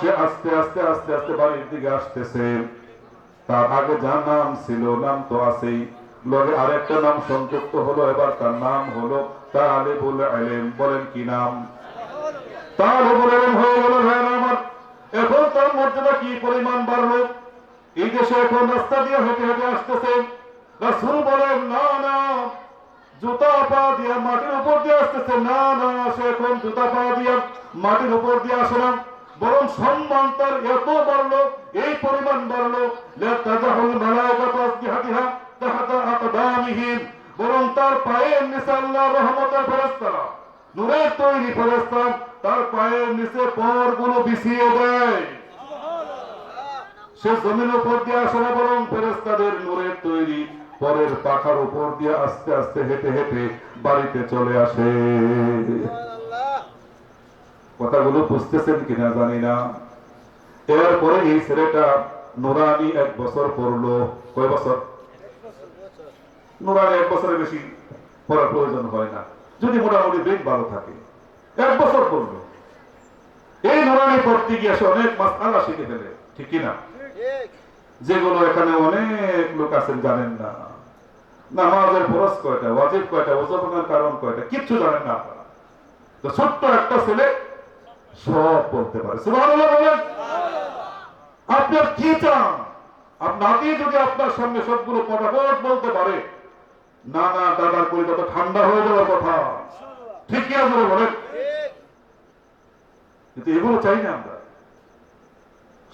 সে আস্তে আস্তে আস্তে আস্তে বাড়ির দিকে আসতেছে, তার আগে যার নাম ছিল, নাম তো আছেই। লগে আরেকটা নাম সংযুক্ত হলো, এবার তার নাম হলো তালেবুল আলেম বলেন কি নাম? তালেবুল আলেম হয়ে গেল ভাইয়ের আমার। এখন তার মর্যাদা কি পরিমাণ বাড়লো? এই দেশে এখন রাস্তা দিয়ে হেঁটে হেঁটে আসতেছে। রাসূল বলেন, না না, জুতা পা দিয়া মাটির উপর দিয়ে আসতেছে। না না, সে এখন জুতা পা দিয়া মাটির উপর দিয়ে আসে না। বরং সম্মান তার এত বাড়লো, এই পরিমাণ বাড়লো বরং তার পায়ের নিচে আল্লাহর রহমতের ফেরেশতারা নূরের তৈরি ফেরেশতা তার পায়ের নিচে পরগুলো বিছিয়ে দেয়। সে জমির উপর দিয়ে আসে না বরং ফেরেস্তাদের নূরের তৈরি পরের পাখার উপর দিয়ে আস্তে আস্তে হেঁটে হেঁটে বাড়িতে চলে আসে। কথাগুলো বুঝতেছেন কিনা জানি না। এরপরে এই ছেলেটা নুরানি এক বছর পড়ল। কয় বছর? নুরানি এক বছরের বেশি পড়ার প্রয়োজন হয় না। যদি মোটামুটি ব্রেন ভালো থাকে, এক বছর পড়ল। এই নুরানি পড়তে গিয়ে সে অনেক মাস আল্লাহ শিখে ফেলে, ঠিক কিনা যেগুলো এখানে অনেক লোক আছেন জানেন না। নামাজের ফরজ কয়টা, ওয়াজিব কয়টা ওজনের কারণ কয়টা, কিচ্ছু জানেন না আপনারা। তো ছোট্ট একটা ছেলে সব বলতে পারে। আপনার কি চান? আপনার যদি আপনার সামনে সবগুলো পটাপট বলতে পারে, না না, দাদার কলিজা তো ঠান্ডা হয়ে যাওয়ার কথা ঠিক কি আছে বলেন। কিন্তু এগুলো চাই না আমরা।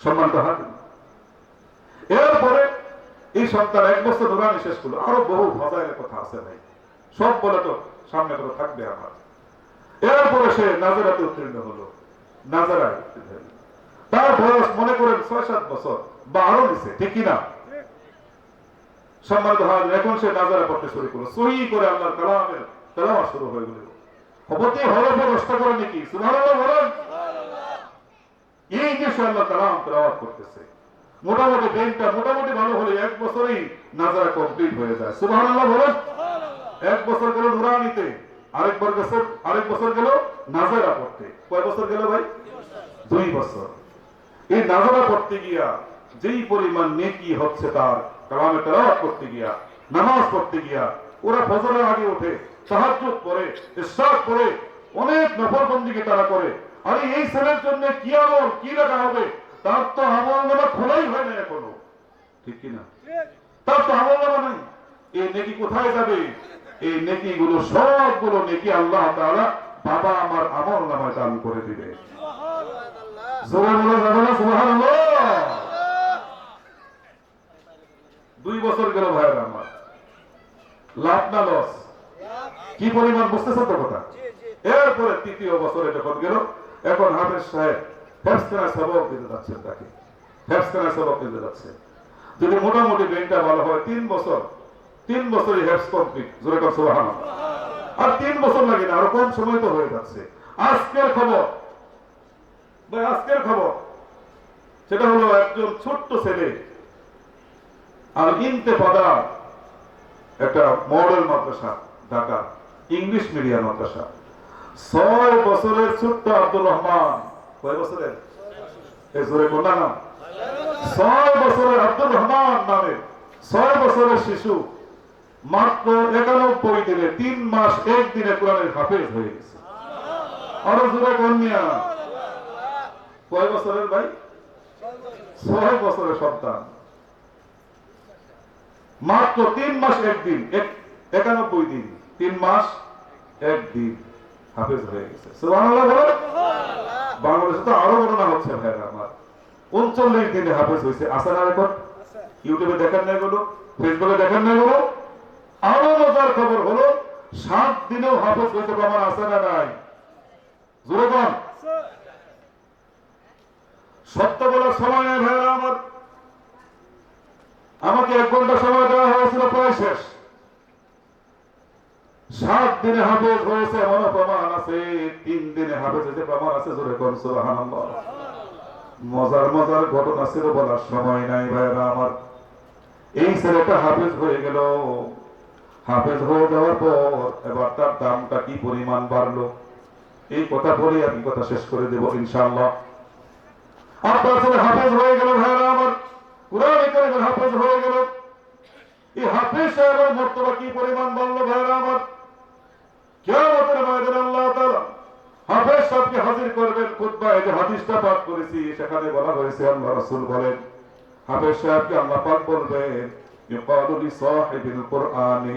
সম্মানটা হাত এরপরে এই সন্তান এক বছর দোকানে শেষ করল। আরও বহু ভজাইলের কথা আছে ভাই। সব বলে তো সামনে করে থাকবে আমার। এরপরে সে নাজারাতে উত্তীর্ণ হলো। তার বয়স মনে করেন ছয় সাত বছর বা আরও নিচে ঠিক কিনা? সম্মানিত এখন সে নাজারা পড়তে শুরু করল। সহি করে আল্লাহর কালামের তেলাওয়া শুরু হয়ে গেল। নষ্ট করে নাকি এই যে সে আল্লাহ কালাম তেলাওয়াত করতেছে, মোটামুটি মোটামুটি ভালো হলে এক বছরেই নাজারা কমপ্লিট হয়ে যায়। বলেন। এক বছর গেল নুরানিতে। আরেক বছর আরেক বছর গেল নাজারা পড়তে। কয় বছর গেল ভাই? দুই বছর। এই নাজারা পড়তে গিয়া যেই পরিমাণ নেকি হচ্ছে তার, কালামে তেলাওয়াত করতে গিয়া, নামাজ পড়তে গিয়া, ওরা ফজরের আগে ওঠে সাহায্য করে ইশরাক করে অনেক নফরবন্দিকে তারা করে। আরে এই ছেলের জন্য কি আমল, কি লেখা হবে? তার তো আমল নামা খোলাই হয় না এখনও। ঠিক কিনা? তার তো আমল নামা নাই। এই নেকি কোথায় যাবে? এই নেকি গুলো সবগুলো নেকি আল্লাহ তাআলা বাবা আমার আমল নামায় দান করে দিবে। জোরে বলে যাবে না সুবহানাল্লাহ। দুই বছর গেল ভাইয়ের আমার। লাভ না লস? কি পরিমাণ বুঝতেছেন তো কথা? এরপরে তৃতীয় বছরে যখন গেল এখন হাফেজ সাহেব হেফসখানা সবক দিতে যাচ্ছেন তাকে। হেফসখানা সবক দিতে যাচ্ছে। যদি মোটামুটি ব্রেনটা ভালো হয় তিন বছর তিন কর সুবহান আর তিন বছর লাগে না, আরও কম সময় তো হয়ে যাচ্ছে। আজকের খবর। আজকের খবর। সেটা হলো একজন ছোট্ট ছেলে আর ইন্তেফাদা, একটা মডেল মাদ্রাসা, ঢাকা, ইংলিশ মিডিয়াম মাদ্রাসা। ছয় বছরের ছোট্ট আব্দুর রহমান। কয় বছরের? জোরে বললা না ছয় বছরের আব্দুর রহমান নামে। ছয় বছরের শিশু। মাত্র একানব্বই দিনে, তিন মাস এক দিনে কোরআনের হাফেজ হয়ে গেছে। আরও জোরে কন্যা কয় বছরের ভাই? ছয় বছরের সন্তান। মাত্র তিন মাস একদিন একানব্বই দিন, তিন মাস একদিন হাফেজ হয়ে গেছে। বাংলাদেশে তো আরও ঘটনা হচ্ছে ভাইরা আমার। উনচল্লিশ দিনে হাফেজ হয়েছে। আসে না রেকর্ড? ইউটিউবে দেখেন না এগুলো? ফেসবুকে দেখেন না এগুলো? আরও মজার খবর হলো, সাত দিনেও হাফেজ হয়েছে আমার আসে না নাই? সত্য বলার সময় ভাইরা আমার। আমাকে এক ঘণ্টা সময় দেওয়া হয়েছিল, প্রায় শেষ। সাত দিনে হাফেজ হয়েছে এমনও প্রমাণ আছে। তিন দিনে হাফেজ হয়েছে প্রমাণ আছে, জোরে কোন, সুবহানাল্লাহ। মজার মজার ঘটনা ছিল বলার সময় নাই ভাইরা আমার। এই ছেলেটা হাফেজ হয়ে গেল। হাফেজ হয়ে যাওয়ার পর এবার তার দামটা কি পরিমাণ বাড়লো? এই কথা বলে আমি কথা শেষ করে দেব, ইনশাআল্লাহ। আপনার ছেলে হাফেজ হয়ে গেল আমার। কোরআন হাফেজ হয়ে গেল। এই হাফেজ সাহেবের মর্তবা কি পরিমাণ ভাইরা আমার? আল্লাহ হাফেজ সাহেবকে হাজির করবেন খুতবায় যে হাদিসটা পাঠ করেছি, সেখানে বলা হয়েছে, আল্লাহ বলেন, হাফেজ সাহেবকে আল্লাহ পাক বলবেন, ইউকালু কুরআনি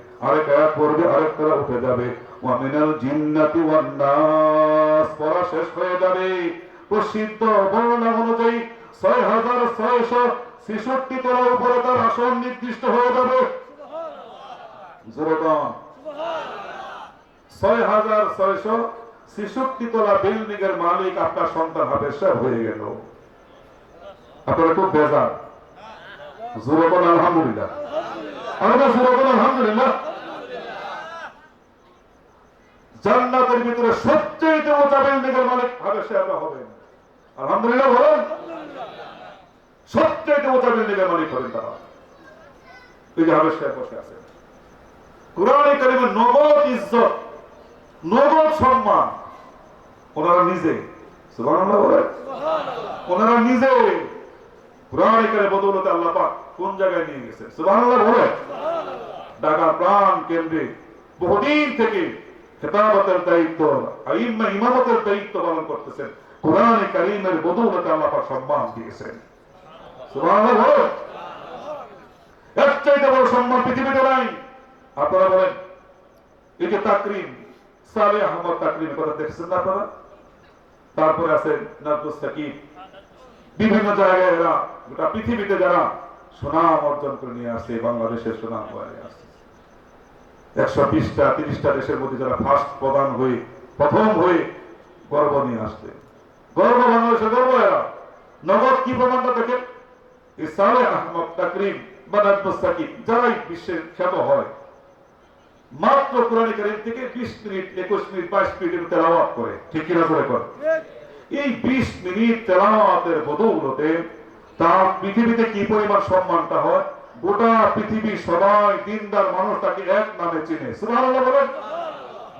আরেক আয়াত পড়বে, আরেক তালা উঠে যাবে। ওয়া মিনাল জিন্নাতি পড়া শেষ হয়ে যাবে। প্রসিদ্ধ বর্ণনা অনুযায়ী ছয় হাজার ছয়শো ছেষট্টি তলার উপরে তার আসন নির্দিষ্ট হয়ে যাবে। ছয় হাজার ছয়শো ছেষট্টি তলা মালিক আপনার সন্তান হবে, সে হয়ে গেল। আপনারা খুব বেজার। জোরে বলেন আলহামদুলিল্লাহ। আমরা জোরে বলেন আলহামদুলিল্লাহ। জান্নাতের ভিতরে সবচেয়ে উঁচা বিল্ডিং মালিক হবে সে আমরা হবেন আলহামদুলিল্লাহ বলেন। সবচেয়ে উঁচা বিল্ডিং মালিক হবেন তারা। এই যে হবে সে বসে আছে কোরআনে কারিমের নগদ ইজ্জত, নগদ সম্মান ওনারা নিজে, সুবহানাল্লাহ বলে ওনারা নিজে কোরআনে কারিমের বদৌলতে আল্লাহ পাক কোন জায়গায় নিয়ে গেছেন? সুবহানাল্লাহ বলে ঢাকা প্রাণ কেন্দ্রে বহুদিন থেকে খেতাবতের দায়িত্ব ইমামতের দায়িত্ব পালন করতেছেন। কোরআনে কারিমের আল্লাহ সম্মান দিয়েছেন। এর বড় সম্মান পৃথিবীতে নাই। আপনারা বলেন, এই যে তাকরিম সালে আহমদ তাকরিম কথা দেখছেন না আপনারা? তারপরে আছেন নাজমুস সাকিব। বিভিন্ন জায়গায় এরা গোটা পৃথিবীতে যারা সুনাম অর্জন করে নিয়ে আসছে, বাংলাদেশের সুনাম আসছে। একশো বিশটা, তিরিশটা দেশের মধ্যে যারা ফার্স্ট প্রধান হয়ে, প্রথম হয়ে গর্ব নিয়ে আসছে। গর্ব বাংলাদেশের গর্ব এরা। নগদ কি প্রমাণটা দেখেন এই সালে আহমদ তাকরিম বা যারাই বিশ্বের খ্যাত হয়, মাত্র কোরআন কারিম থেকে বিশ মিনিট, একুশ মিনিট, বাইশ মিনিট তেলাওয়াত করে। ঠিক কিনা করে করে এই বিশ মিনিট তেলাওয়াতের বদৌলতে তার পৃথিবীতে কি পরিমাণ সম্মানটা হয়? গোটা পৃথিবী সবাই দিনদার মানুষ তাকে এক নামে চিনে। বলেন।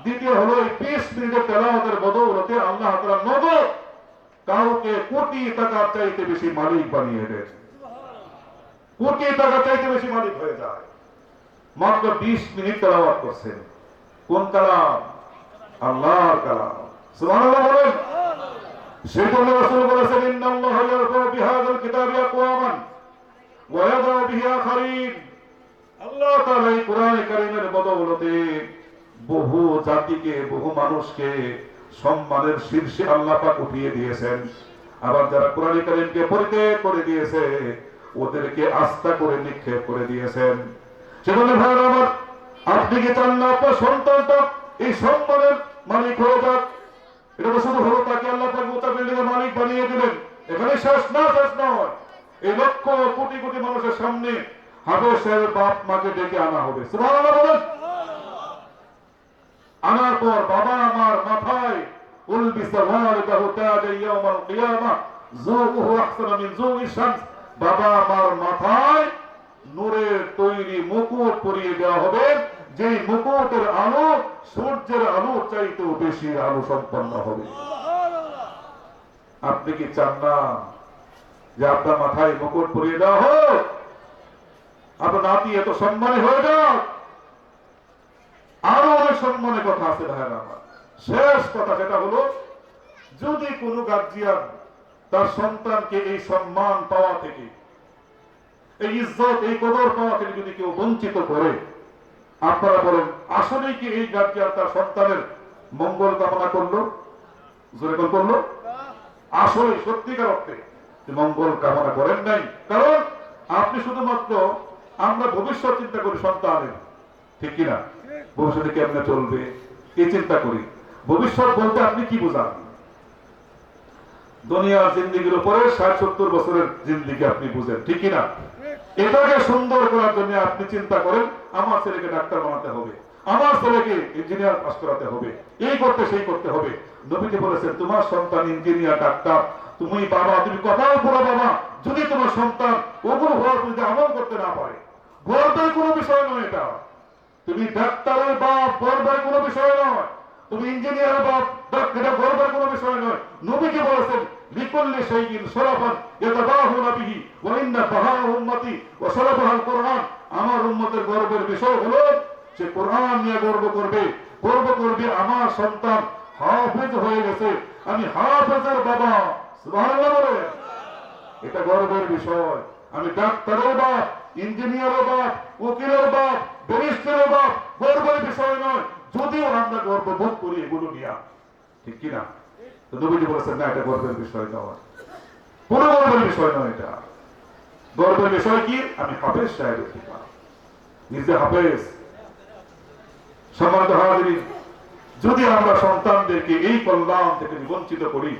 দ্বিতীয় হলো এই বিশ মিনিটের তেলাওয়াতের বদৌলতে আল্লাহ তাআলা নগদ কাউকে কোটি টাকার চাইতে বেশি মালিক বানিয়ে দেন কোটি টাকা চাইতে বেশি মালিক হয়ে যায়। মাত্র বিশ মিনিট তেলাওয়াত করছেন। কোন কালাম? আল্লাহর কালাম। সুবহানাল্লাহ বলেন। সেই জন্য রাসূল বলেছেন, ইন্নাল্লাহ ইয়ারফাউ বিহাযাল কিতাবি আকওয়ামান। বিহি জাতিকে, বহু মানুষকে সম্মানের শীর্ষে আল্লাহ উঠিয়ে দিয়েছেন। আবার যারা কোরআন কারীমকে পরিত্যাগ করে দিয়েছে, ওদেরকে আস্থা করে নিক্ষেপ করে দিয়েছেন। সেজন্য ভাই আমার, আপনি কি চান না আপনার সন্তানটা এই সম্মানের মালিক হয়ে যাক? এটা তো শুধু হলো তাকে আল্লাহ পাক মালিক বানিয়ে দিলেন। এখানে শেষ না, শেষ নয়। এই লক্ষ কোটি কোটি মানুষের সামনে সাহেবের বাপ মাকে ডেকে আনা হবে। আনার পর বাবা আমার মাথায় যে মুকুটের আলো সূর্যের আলো চাইতেও বেশি আলো সম্পন্ন হবে। আপনি কি চান না? যে আপনার মাথায় মুকুট পরিয়ে দেওয়া হোক, আপনার নাতি এত সম্মানী হয়ে যাক। আরও অনেক সম্মানের কথা আছে ভাইরা আমার। শেষ কথা যেটা হলো, যদি কোনো গার্জিয়ান তার সন্তানকে এই সম্মান পাওয়া থেকে, এই ইজ্জত, এই কদর পাওয়া থেকে যদি কেউ বঞ্চিত করে, আপনারা বলেন আসলে কি এই গার্জিয়ান তার সন্তানের মঙ্গল কামনা করল, জোরে করল? আসলে সত্যিকার অর্থে। মঙ্গল কামনা করেন নাই। কারণ আপনি শুধুমাত্র আমরা ভবিষ্যৎ চিন্তা করি সন্তানের। ঠিক কিনা? ভবিষ্যতে কেমনে চলবে? এই চিন্তা করি। ভবিষ্যৎ বলতে আপনি কি বোঝান? দুনিয়ার জিন্দিগির উপরে ষাট সত্তর বছরের জিন্দিগি আপনি বুঝেন। ঠিক কিনা? এটাকে সুন্দর করার জন্য আপনি চিন্তা করেন, আমার ছেলেকে ডাক্তার বানাতে হবে, আমার ছেলেকে ইঞ্জিনিয়ার পাস করাতে হবে, এই করতে সেই করতে হবে। নবীজি বলেছেন, তোমার সন্তান ইঞ্জিনিয়ার, ডাক্তার তুমি বাবা, তুমি কথাও বলো বাবা। যদি তোমার সন্তান ওগুলো হওয়ার যদি আমল করতে না পারে গর্বের কোনো বিষয় নয় এটা। তুমি ডাক্তারের বাপ গর্বের কোনো বিষয় নয়। তুমি ইঞ্জিনিয়ার বাপ এটা গর্বের কোনো বিষয় নয়। নবীকে বলেছেন বিকল্লি শাইইন ইয়াতাবাহুনা বিহি উম্মতি কোরআন। আমার উম্মতের গর্বের বিষয় হলো, সে কোরআন নিয়ে গর্ব করবে। গর্ব করবে, আমার সন্তান হাফেজ হয়ে গেছে। আমি হাফেজের বাবা। এটা গর্বের বিষয়। আমি ডাক্তারের বাপ ইঞ্জিনিয়ারের বাপ উকিলের বাপ ব্যারিস্টারের বাপ গর্বের বিষয় নয়। যদিও আমরা গর্ব বোধ করি এগুলো নিয়ে। ঠিক কিনা? তো নবীজি বলেছেন, না, এটা গর্বের বিষয় নয়। কোনো গর্বের বিষয় নয় এটা। গর্বের বিষয় কি? আমি হাফেজ সাহেবের পিতা নিজে হাফেজ। সম্মানিত হাজিরিন, যদি আমরা সন্তানদেরকে এই কল্যাণ থেকে বঞ্চিত করি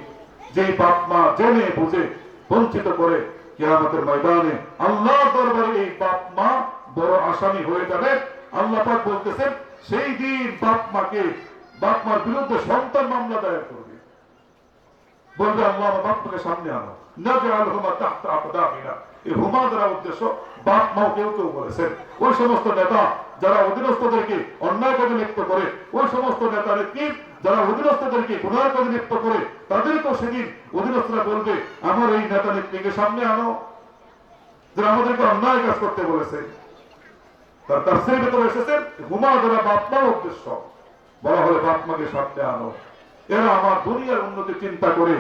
যে বাপ মা জেনে বুঝে বঞ্চিত করে কেরামতের ময়দানে আল্লাহ দরবারে এই বাপ মা বড় আসামি হয়ে যাবে। আল্লাহ পাক বলতেছেন, সেই দিন বাপ মাকে, বাপ মার বিরুদ্ধে সন্তান মামলা দায়ের করবে। বলবে, আল্লাহ আমার সামনে আনো। না যে আল হুমা এই হুমা দ্বারা উদ্দেশ্য বাপ মাও কেউ কেউ বলেছেন। ওই সমস্ত নেতা যারা অধীনস্থদেরকে অন্যায় কাজে লিপ্ত করে, ওই সমস্ত নেতা নেত্রী যারা অধীনস্থদেরকে লিপ্ত করে, তাদেরকেও সেদিন অধীনস্থরা বলবে, আমার এই নেতা নেত্রীকে সামনে আনো। যারা আমাদেরকে অন্যায় কাজ করতে বলেছে, তার ভেতরে এসেছেন, হুমা দ্বারা বাপ মার উদ্দেশ্য, বলা হলে বাপ মাকে সামনে আনো। এরা আমার দুনিয়ার উন্নতি চিন্তা করে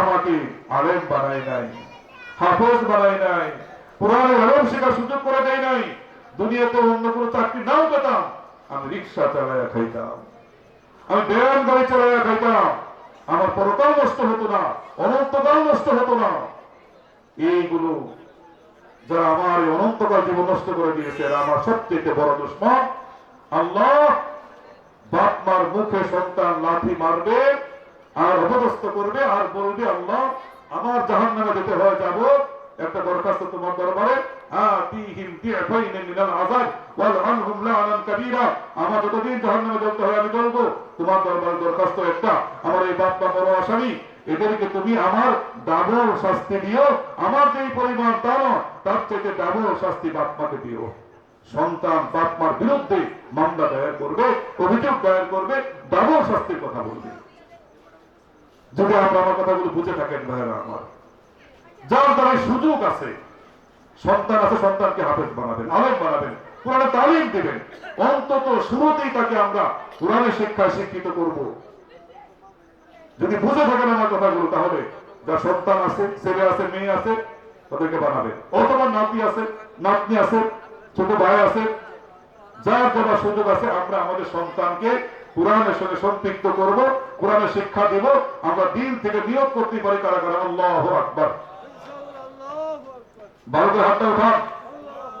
আমাকে আলেম বানায় নাই, হাফজ বানায় নাই, কোরআনের আলম শেখার সুযোগ করে দেয় নাই। দুনিয়াতে অন্য কোনো চাকরি নাও পেতাম, আমি রিক্সা চালাইয়া খাইতাম। আমি ব্যায়াম গাড়ি চালাইয়া খাইতাম আমার পরকাল নষ্ট হতো না, অনন্তকাল নষ্ট হতো না। এইগুলো যারা আমার অনন্তকাল জীবন নষ্ট করে দিয়েছে, এরা আমার সবচেয়ে বড় দুশ্মন। আল্লাহ বাপ মার মুখে সন্তান লাঠি মারবে, আর অপদস্থ করবে, আর বলবে, আল্লাহ, আমার জাহান নামে যেতে হয়, যাব। একটা দরখাস্ত তোমার দরবারে দিআফাইন মিনাল আযাব ওয়াল আনহুম লা'নান কাবীরা আমার যতদিন জাহান্নামে জ্বলতে হয় আমি জ্বলবো। তোমার দরবারে দরখাস্ত একটা। আমার এই বাপ মা বড় আসামি এদেরকে তুমি আমার ডাবল শাস্তি দিও। আমার যেই পরিমাণ তা নয়, তার চাইতে ডাবল শাস্তি বাপ মাকে দিও। সন্তান বাপ মার বিরুদ্ধে মামলা দায়ের করবে অভিযোগ দায়ের করবে ডাবল শাস্তির কথা বলবে। যদি আমরা আমার কথাগুলো বুঝে থাকেন ভাইয়েরা আমার যার দ্বারা সুযোগ আছে সন্তান আছে, সন্তানকে হাফেজ বানাবেন, আলেম বানাবেন, কোরআনে তালিম দেবেন। অন্তত শুরুতেই তাকে আমরা কোরআনের শিক্ষায় শিক্ষিত করব। যদি বুঝে থাকেন আমার কথাগুলো, তাহলে যার সন্তান আছে, ছেলে আছে, মেয়ে আছে, তাদেরকে বানাবেন। অথবা নাতি আছে, নাতনি আছে, ছোট ভাই আছে, যার যারা সুযোগ আছে, আমরা আমাদের সন্তানকে কোরআনের সঙ্গে সম্পৃক্ত করব কোরআনের শিক্ষা দেব, আমরা দিন থেকে নিয়োগ করতে পারি কারা কারা, আল্লাহ আকবার। ভারতের হাতটা উঠান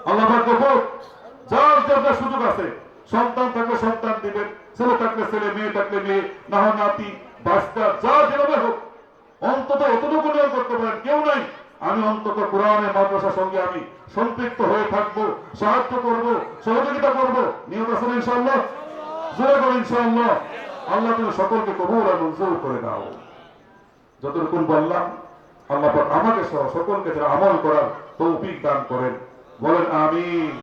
আল্লাহ পাক দেখো যার যার যা সুযোগ আছে, সন্তান থাকলে সন্তান দিবেন, ছেলে থাকলে ছেলে, মেয়ে থাকলে মেয়ে না নাতি, বাচ্চা, যা যেভাবে হোক, অন্তত এতটুকু নিয়োগ করতে পারেন, কেউ নাই। আমি অন্তত কোরআনের মাদ্রাসার সঙ্গে আমি সম্পৃক্ত হয়ে থাকব, সাহায্য করব, সহযোগিতা করব। নিয়ত আছেন ইনশাআল্লাহ? জোরে করো ইনশাআল্লাহ। আল্লাহ তুমি সকলকে কবুল আর মঞ্জুর করে দাও। যতটুকু বললাম, আল্লাহ আমাকে সহ সকলকে যারা আমল করার তৌফিক দান করেন বলেন আমিন